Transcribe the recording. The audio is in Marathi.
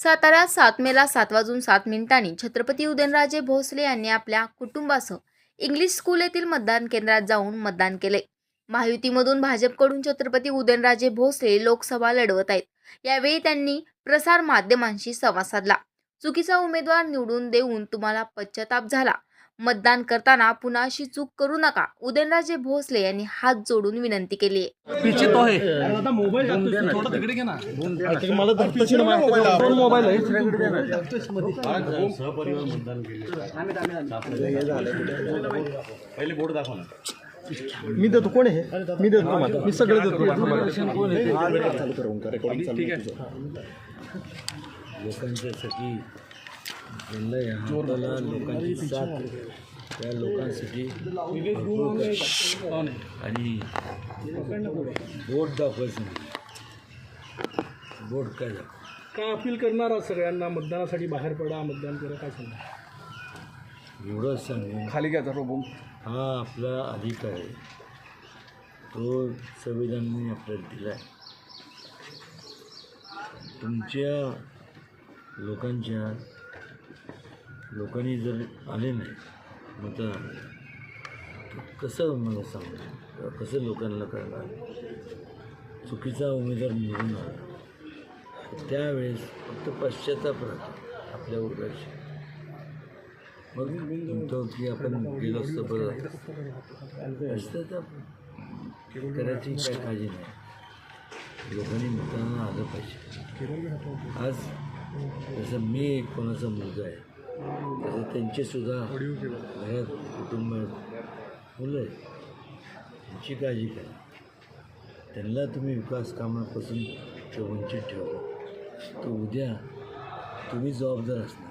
साताऱ्यात सात मेला सात वाजून सात मिनिटांनी छत्रपती उदयनराजे भोसले यांनी आपल्या कुटुंबासह इंग्लिश स्कूल येथील मतदान केंद्रात जाऊन मतदान केले. महायुतीमधून भाजपकडून छत्रपती उदयनराजे भोसले लोकसभा लढवत आहेत. यावेळी त्यांनी प्रसार माध्यमांशी संवाद साधला. चुकीचा उमेदवार निवडून देऊन तुम्हाला पश्चाताप झाला. मतदान करताना पुन्हा अशी चूक करू नका. उदयनराजे भोसले यांनी हात जोडून विनंती केली. है. मी देतो. कोण आहे हे? मी देतो तुम्हाला. मी सगळं देतो लोकांच्यासाठी ज्यांना हाताला लोकांची साथ त्या लोकांसाठी. आणि बोट दाखवायचं नाही. बोट काय दाखव. काय अपील करणार आहात सगळ्यांना? मतदानासाठी बाहेर पडा मतदान करा काय सांगा? एवढंच सांगू खाली घ्या रोबो हा आपला अधिकार आहे. तो संविधानाने आपल्याला दिला आहे तुमच्या लोकांच्या लोकांनी जर आले नाही मतदान तर कसं मला सांगू? कसं लोकांना कळणार? चुकीचा उमेदवार निवडून आला. त्यावेळेस फक्त पश्चाताप राहतो आपल्या वर्गाशी मग म्हणतो की आपण गेलो असतो बरं असतं तर करायची काय काळजी नाही. लोकांनी मतदानाला आलं पाहिजे. आज जसं मी एक कोणाचा मुलगा आहे तसं त्यांचेसुद्धा घरात कुटुंबात मुलं त्यांची काळजी करा. त्यांना तुम्ही विकास कामापासून ते वंचित ठेवा. तर उद्या तुम्ही जबाबदार असणार.